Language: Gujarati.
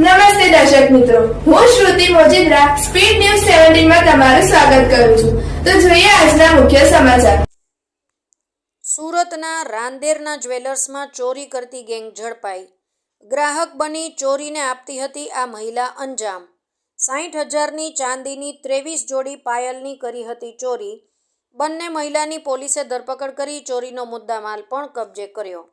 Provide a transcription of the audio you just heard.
નમસ્તે દર્શક મિત્રો. હું શ્રુતિ મોજીદ્રા, સ્પીડ ન્યૂઝ સેવન્ટીનમાં તમારું સ્વાગત કરું છું. તો જોઈએ આજના મુખ્ય સમાચાર. સુરતના રાંદેરના જ્વેલર્સમાં ચોરી કરતી ગેંગ ઝડપાઈ. ગ્રાહક બની ચોરીને આપતી હતી આ મહિલા અંજામ. સાઠ હજારની ચાંદીની ત્રેવીસ જોડી પાયલની કરી હતી ચોરી. બંને મહિલાની પોલીસે ધરપકડ કરી ચોરીનો મુદ્દામાલ પણ કબજે કર્યો.